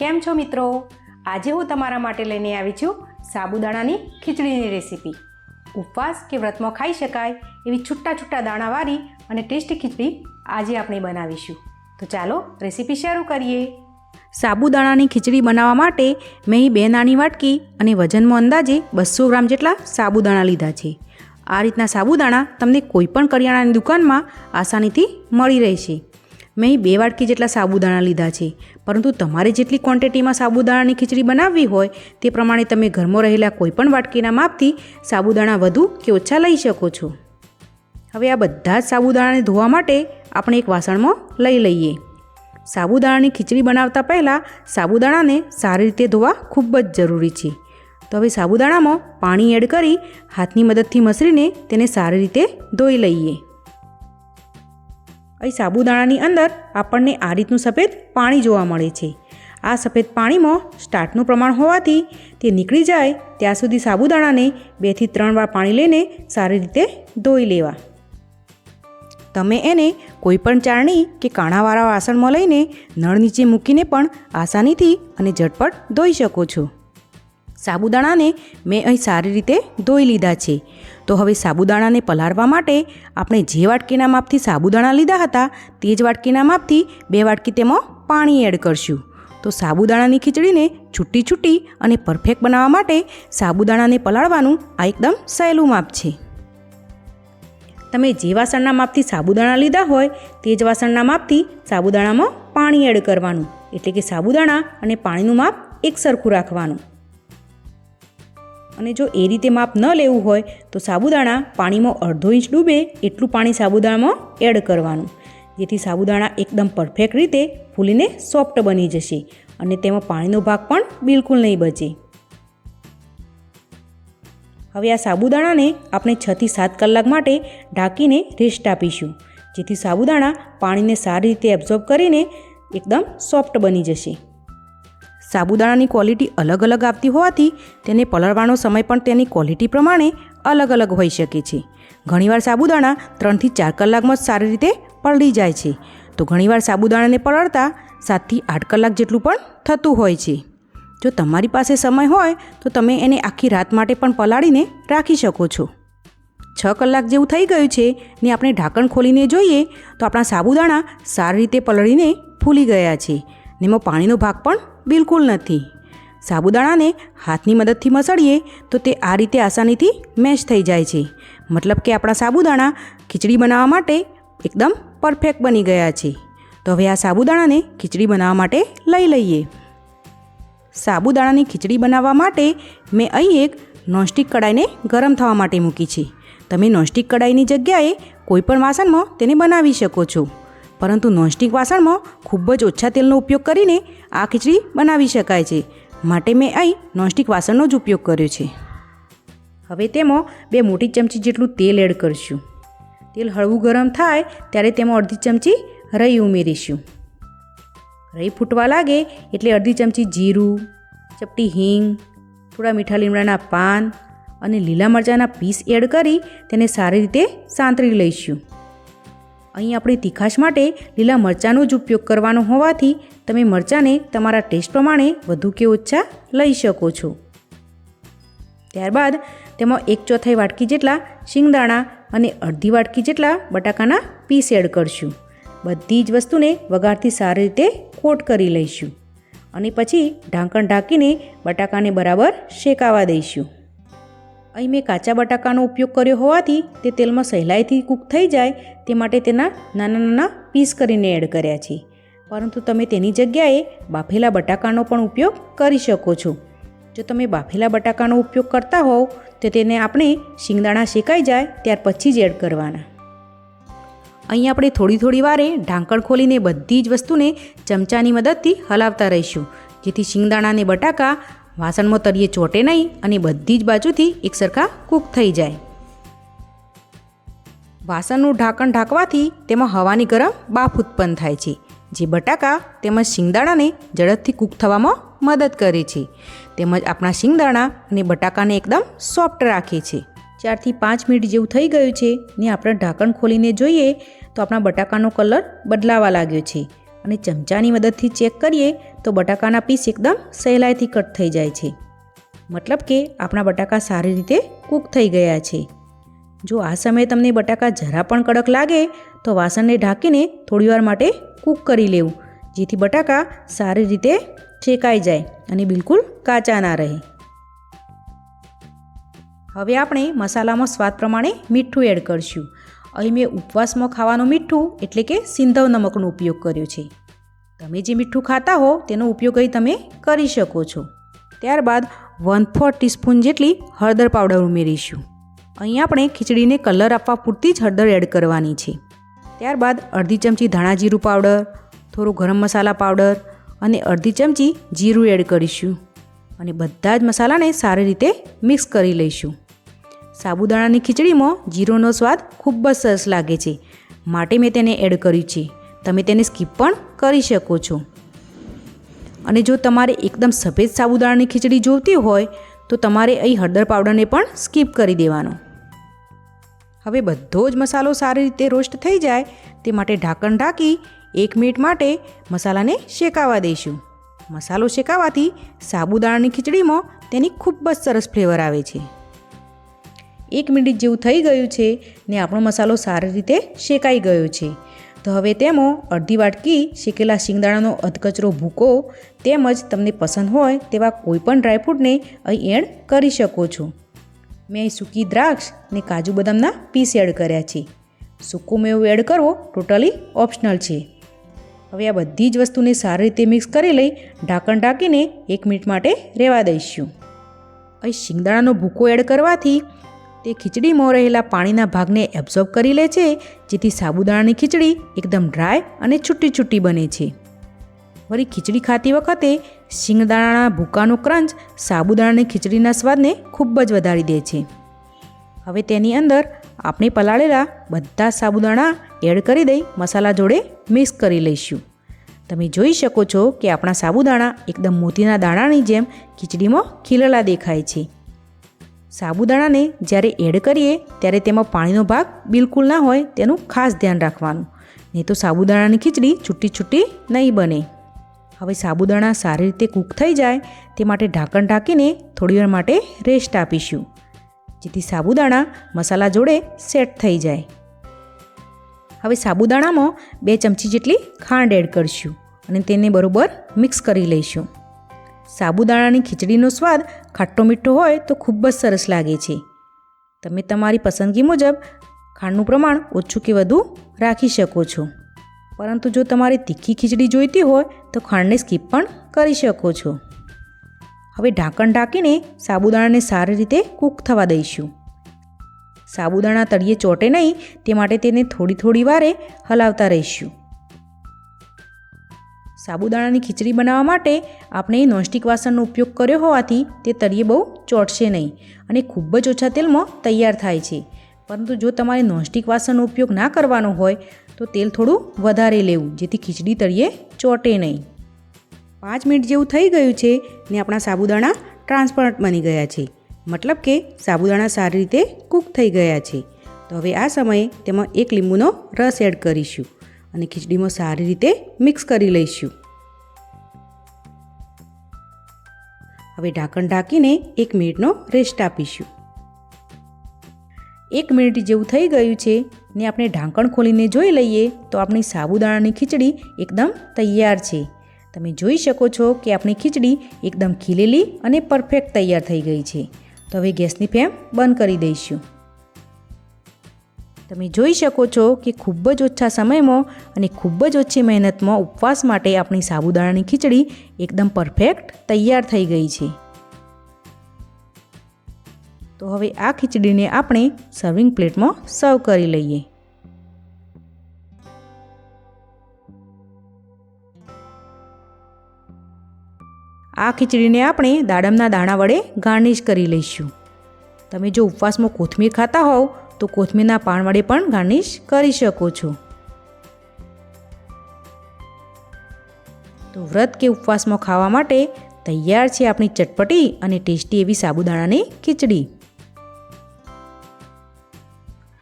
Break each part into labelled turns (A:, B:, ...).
A: કેમ છો મિત્રો? આજે હું તમારા માટે લઈને આવી છું સાબુદાણાની ખીચડીની રેસીપી. ઉપવાસ કે વ્રતમાં ખાઈ શકાય એવી છૂટા છૂટા દાણાવાળી અને ટેસ્ટી ખીચડી આજે આપણે બનાવીશું. તો ચાલો રેસીપી શરૂ કરીએ. સાબુદાણાની ખીચડી બનાવવા માટે મેં બે નાની વાટકી અને વજનમાં અંદાજે બસો ગ્રામ જેટલા સાબુદાણા લીધા છે. આ રીતના સાબુદાણા તમને કોઈપણ કરિયાણાની દુકાનમાં આસાનીથી મળી રહેશે. મેં બે વાટકી જેટલા સાબુદાણા લીધા છે. પરંતુ તમારે જેટલી ક્વોન્ટિટીમાં સાબુદાણાની ખીચડી બનાવવી હોય, તે પ્રમાણે તમે ઘરમાં રહેલા કોઈપણ વાટકીના માપથી સાબુદાણા વધુ કે ઓછા લઈ શકો છો. હવે આ બધા જ સાબુદાણાને ધોવા માટે આપણે એક વાસણમાં લઈ લઈએ. સાબુદાણાની ખીચડી બનાવતા પહેલાં સાબુદાણાને સારી રીતે ધોવા ખૂબ જ જરૂરી છે. તો હવે સાબુદાણામાં પાણી એડ કરી હાથની મદદથી મસળીને તેને સારી રીતે ધોઈ લઈએ. અહીં સાબુદાણાની અંદર આપણને આ રીતનું સફેદ પાણી જોવા મળે છે. આ સફેદ પાણીમાં સ્ટાર્ટનું પ્રમાણ હોવાથી તે નીકળી જાય ત્યાં સુધી સાબુદાણાને બેથી ત્રણ વાર પાણી લઈને સારી રીતે ધોઈ લેવા. તમે એને કોઈપણ ચારણી કે કાણાવાળા વાસણમાં લઈને નળ નીચે મૂકીને પણ આસાનીથી અને ઝટપટ ધોઈ શકો છો. સાબુદાણાને મેં અહીં સારી રીતે ધોઈ લીધા છે. તો હવે સાબુદાણાને પલાળવા માટે આપણે જે વાટકીના માપથી સાબુદાણા લીધા હતા તે જ વાટકીના માપથી બે વાટકી તેમાં પાણી એડ કરશું. તો સાબુદાણાની ખીચડીને છૂટી છૂટી અને પરફેક્ટ બનાવવા માટે સાબુદાણાને પલાળવાનું આ એકદમ સહેલું માપ છે. તમે જે વાસણના માપથી સાબુદાણા લીધા હોય તે જ વાસણના માપથી સાબુદાણામાં પાણી એડ કરવાનું. એટલે કે સાબુદાણા અને પાણીનું માપ એક સરખું રાખવાનું. અને જો એ રીતે માપ ન લેવું હોય, તો સાબુદાણા પાણીમાં અડધો ઇંચ ડૂબે એટલું પાણી સાબુદાણામાં એડ કરવાનું. જેથી સાબુદાણા એકદમ પરફેક્ટ રીતે ફૂલીને સોફ્ટ બની જશે અને તેમાં પાણીનો ભાગ પણ બિલકુલ નહીં બચે. હવે આ સાબુદાણાને આપણે છથી સાત કલાક માટે ઢાંકીને રેસ્ટ આપીશું, જેથી સાબુદાણા પાણીને સારી રીતે એબ્ઝોર્બ કરીને એકદમ સોફ્ટ બની જશે. સાબુદાણાની ક્વોલિટી અલગ અલગ આપતી હોવાથી તેને પલળવાનો સમય પણ તેની ક્વોલિટી પ્રમાણે અલગ અલગ હોઈ શકે છે. ઘણીવાર સાબુદાણા ત્રણથી ચાર કલાકમાં જ સારી રીતે પલળી જાય છે. તો ઘણીવાર સાબુદાણાને પલળતા સાતથી આઠ કલાક જેટલું પણ થતું હોય છે. જો તમારી પાસે સમય હોય તો તમે એને આખી રાત માટે પણ પલાળીને રાખી શકો છો. છ કલાક જેવું થઈ ગયું છે ને આપણે ઢાંકણ ખોલીને જોઈએ તો આપણા સાબુદાણા સારી રીતે પલળીને ફૂલી ગયા છે. ને એમાં પાણીનો ભાગ પણ બિલકુલ નથી. સાબુદાણાને હાથની મદદથી મસળીએ તો તે આ રીતે આસાનીથી મેશ થઈ જાય છે. મતલબ કે આપણા સાબુદાણા ખીચડી બનાવવા માટે એકદમ પરફેક્ટ બની ગયા છે. તો હવે આ સાબુદાણાને ખીચડી બનાવવા માટે લઈ લઈએ. સાબુદાણાની ખીચડી બનાવવા માટે મેં અહીં એક નોનસ્ટિક કડાઈને ગરમ થવા માટે મૂકી છે. તમે નોનસ્ટિક કડાઈની જગ્યાએ કોઈપણ વાસણમાં તેને બનાવી શકો છો. પરંતુ નોનસ્ટિક વાસણમાં ખૂબ જ ઓછા તેલનો ઉપયોગ કરીને આ ખીચડી બનાવી શકાય છે. માટે મેં અહીં નોનસ્ટિક વાસણનો જ ઉપયોગ કર્યો છે. હવે તેમાં બે મોટી ચમચી જેટલું તેલ એડ કરીશું. તેલ હળવું ગરમ થાય ત્યારે તેમાં અડધી ચમચી રઈ ઉમેરીશું. રઈ ફૂટવા લાગે એટલે અડધી ચમચી જીરું, ચપટી હિંગ, થોડા મીઠા લીમડાના પાન અને લીલા મરચાંના પીસ એડ કરી તેને સારી રીતે સાંતળી લઈશું. અહીં આપણે તીખાશ માટે લીલા મરચાંનો જ ઉપયોગ કરવાનો હોવાથી તમે મરચાંને તમારા ટેસ્ટ પ્રમાણે વધુ કે ઓછા લઈ શકો છો. ત્યારબાદ તેમાં એક ચોથાઈ વાટકી જેટલા શિંગદાણા અને અડધી વાટકી જેટલા બટાકાના પીસ એડ કરશું. બધી જ વસ્તુને વઘારથી સારી રીતે કોટ કરી લઈશું અને પછી ઢાંકણ ઢાંકીને બટાકાને બરાબર શેકાવા દઈશું. અહીં મેં કાચા બટાકાનો ઉપયોગ કર્યો હોવાથી તે તેલમાં સહેલાઈથી કૂક થઈ જાય તે માટે તેના નાના નાના પીસ કરીને એડ કર્યા છે. પરંતુ તમે તેની જગ્યાએ બાફેલા બટાકાનો પણ ઉપયોગ કરી શકો છો. જો તમે બાફેલા બટાકાનો ઉપયોગ કરતા હોવ, તો તેને આપણે શિંગદાણા શેકાઈ જાય ત્યાર પછી જ એડ કરવાના. અહીં આપણે થોડી થોડી વારે ઢાંકણ ખોલીને બધી જ વસ્તુને ચમચાની મદદથી હલાવતા રહીશું, જેથી શિંગદાણા અને બટાકા વાસણમાં તળિયે ચોટે નહીં અને બધી જ બાજુથી એકસરખા કૂક થઈ જાય. વાસણનું ઢાંકણ ઢાંકવાથી તેમાં હવાની ગરમ બાફ ઉત્પન્ન થાય છે, જે બટાકા તેમજ શિંગદાણાને ઝડપથી કૂક થવામાં મદદ કરે છે. તેમજ આપણા શિંગદાણા અને બટાકાને એકદમ સોફ્ટ રાખે છે. ચારથી પાંચ મિનિટ જેવું થઈ ગયું છે ને આપણે ઢાંકણ ખોલીને જોઈએ તો આપણા બટાકાનો કલર બદલાવા લાગ્યો છે. અને ચમચાની મદદથી ચેક કરીએ તો બટાકાના પીસ એકદમ સહેલાઈથી કટ થઈ જાય છે. મતલબ કે આપણા બટાકા સારી રીતે કૂક થઈ ગયા છે. જો આ સમયે તમને બટાકા જરા પણ કડક લાગે, તો વાસણને ઢાંકીને થોડીવાર માટે કૂક કરી લેવું, જેથી બટાકા સારી રીતે શેકાઈ જાય અને બિલકુલ કાચા ના રહે. હવે આપણે મસાલામાં સ્વાદ પ્રમાણે મીઠું એડ કરીશું. અહીં મેં ઉપવાસમાં ખાવાનું મીઠું, એટલે કે સિંધવ નમકનો ઉપયોગ કર્યો છે. તમે જે મીઠું ખાતા હો, તેનો ઉપયોગ અહીં તમે કરી શકો છો. ત્યારબાદ વન ફોર ટીસ્પૂન જેટલી હળદર પાવડર ઉમેરીશું. અહીં આપણે ખીચડીને કલર આપવા પૂરતી જ હળદર એડ કરવાની છે. ત્યારબાદ અડધી ચમચી ધાણા જીરું પાવડર, થોડું ગરમ મસાલા પાવડર અને અડધી ચમચી જીરું એડ કરીશું. અને બધા જ મસાલાને સારી રીતે મિક્સ કરી લઈશું. સાબુદાણાની ખીચડીમાં જીરોનો સ્વાદ ખૂબ જ સરસ લાગે છે. માટે મેં તેને એડ કર્યું છે. તમે તેને સ્કીપ પણ કરી શકો છો. અને જો તમારે એકદમ સફેદ સાબુદાણાની ખીચડી જોઈતી હોય, તો તમારે અહીં હળદર પાવડરને પણ સ્કીપ કરી દેવાનો. હવે બધો જ મસાલો સારી રીતે રોસ્ટ થઈ જાય, તે માટે ઢાંકણ ઢાંકી એક મિનિટ માટે મસાલાને શેકાવા દઈશું. મસાલો શેકાવાથી સાબુદાણાની ખીચડીમાં તેની ખૂબ જ સરસ ફ્લેવર આવે છે. એક મિનિટ જેવું થઈ ગયું છે ને આપણો મસાલો સારી રીતે શેકાઈ ગયો છે. તો હવે તેમાં અડધી વાટકી શેકેલા શિંગદાણાનો અધકચરો ભૂકો તેમજ તમને પસંદ હોય તેવા કોઈપણ ડ્રાયફ્રૂટને અહીં એડ કરી શકો છો. મેં અહીં સૂકી દ્રાક્ષ ને કાજુ બદામના પીસ એડ કર્યા છે. સૂકો મેવો એડ કરવો ટોટલી ઓપ્શનલ છે. હવે આ બધી જ વસ્તુને સારી રીતે મિક્સ કરી લઈ ઢાંકણ ઢાંકીને એક મિનિટ માટે રહેવા દઈશું. અહીં શિંગદાણાનો ભૂકો એડ કરવાથી તે ખીચડીમાં રહેલા પાણીના ભાગને એબ્ઝોર્બ કરી લે છે, જેથી સાબુદાણાની ખીચડી એકદમ ડ્રાય અને છૂટી છૂટી બને છે. વળી ખીચડી ખાતી વખતે શિંગદાણાના ભૂકાનો ક્રંચ સાબુદાણાની ખીચડીના સ્વાદને ખૂબ જ વધારી દે છે. હવે તેની અંદર આપણે પલાળેલા બધા સાબુદાણા એડ કરી દઈ મસાલા જોડે મિક્સ કરી લઈશું. તમે જોઈ શકો છો કે આપણા સાબુદાણા એકદમ મોતીના દાણાની જેમ ખીચડીમાં ખીલેલા દેખાય છે. સાબુદાણાને જ્યારે એડ કરીએ, ત્યારે તેમાં પાણીનો ભાગ બિલકુલ ના હોય તેનું ખાસ ધ્યાન રાખવાનું. નહીં તો સાબુદાણાની ખીચડી છૂટી છૂટી નહીં બને. હવે સાબુદાણા સારી રીતે કૂક થઈ જાય, તે માટે ઢાંકણ ઢાંકીને થોડીવાર માટે રેસ્ટ આપીશું, જેથી સાબુદાણા મસાલા જોડે સેટ થઈ જાય. હવે સાબુદાણામાં બે ચમચી જેટલી ખાંડ એડ કરીશું અને તેને બરોબર મિક્સ કરી લઈશું. સાબુદાણાની ખીચડીનો સ્વાદ ખાટ્ટો મીઠો હોય તો ખૂબ જ સરસ લાગે છે. તમે તમારી પસંદગી મુજબ ખાંડનું પ્રમાણ ઓછું કે વધુ રાખી શકો છો. પરંતુ જો તમારે તીખી ખીચડી જોઈતી હોય તો ખાંડને સ્કીપ પણ કરી શકો છો. હવે ઢાંકણ ઢાંકીને સાબુદાણાને સારી રીતે કૂક થવા દઈશું. સાબુદાણા તળિયે ચોટે નહીં, તે માટે તેને થોડી થોડી વારે હલાવતા રહીશું. સાબુદાણાની ખીચડી બનાવવા માટે આપણે નોનસ્ટિક વાસણનો ઉપયોગ કર્યો હોવાથી તે તળિયે બહુ ચોટશે નહીં અને ખૂબ જ ઓછા તેલમાં તૈયાર થાય છે. પરંતુ જો તમારે નોનસ્ટિક વાસણનો ઉપયોગ ના કરવાનો હોય, તો તેલ થોડું વધારે લેવું, જેથી ખીચડી તળિયે ચોટે નહીં. પાંચ મિનિટ જેવું થઈ ગયું છે ને આપણા સાબુદાણા ટ્રાન્સપરન્ટ બની ગયા છે. મતલબ કે સાબુદાણા સારી રીતે કૂક થઈ ગયા છે. તો હવે આ સમયે તેમાં એક લીંબુનો રસ એડ કરીશું. અને ખીચડીમાં સારી રીતે મિક્સ કરી લઈશું. હવે ઢાંકણ ઢાંકીને એક મિનિટનો રેસ્ટ આપીશું. એક મિનિટ જેવું થઈ ગયું છે ને આપણે ઢાંકણ ખોલીને જોઈ લઈએ તો આપણી સાબુદાણાની ખીચડી એકદમ તૈયાર છે. તમે જોઈ શકો છો કે આપણી ખીચડી એકદમ ખીલેલી અને પરફેક્ટ તૈયાર થઈ ગઈ છે. તો હવે ગેસની ફ્લેમ બંધ કરી દઈશું. તમે જોઈ શકો છો કે ખૂબ જ ઓછા સમયમાં અને ખૂબ જ ઓછી મહેનતમાં ઉપવાસ માટે આપણી સાબુદાણાની ખીચડી એકદમ પરફેક્ટ તૈયાર થઈ ગઈ છે. તો હવે આ ખીચડીને આપણે સર્વિંગ પ્લેટમાં સર્વ કરી લઈએ. આ ખીચડીને આપણે દાડમના દાણા વડે ગાર્નિશ કરી લઈશું. તમે જો ઉપવાસમાં કોથમીર ખાતા હોવ તો કોથમીરના પાન વડે પણ ગાર્નિશ કરી શકો છો. તો વ્રત કે ઉપવાસમાં ખાવા માટે તૈયાર છે આપણી ચટપટી અને ટેસ્ટી એવી સાબુદાણાની ખીચડી.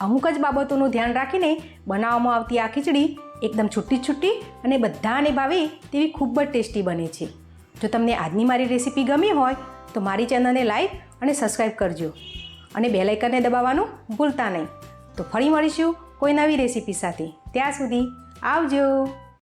A: અમુક જ બાબતોનું ધ્યાન રાખીને બનાવવામાં આવતી આ ખીચડી એકદમ છૂટી છૂટી અને બધાને ભાવે તેવી ખૂબ જ ટેસ્ટી બને છે. જો તમને આજની મારી રેસીપી ગમી હોય તો મારી ચેનલને લાઈક અને સબસ્ક્રાઈબ કરજો. અને બેલાઇકનને દબાવવાનું ભૂલતા નહીં. તો ફરી મળીશું કોઈ નવી રેસીપી સાથે. ત્યાં સુધી આવજો.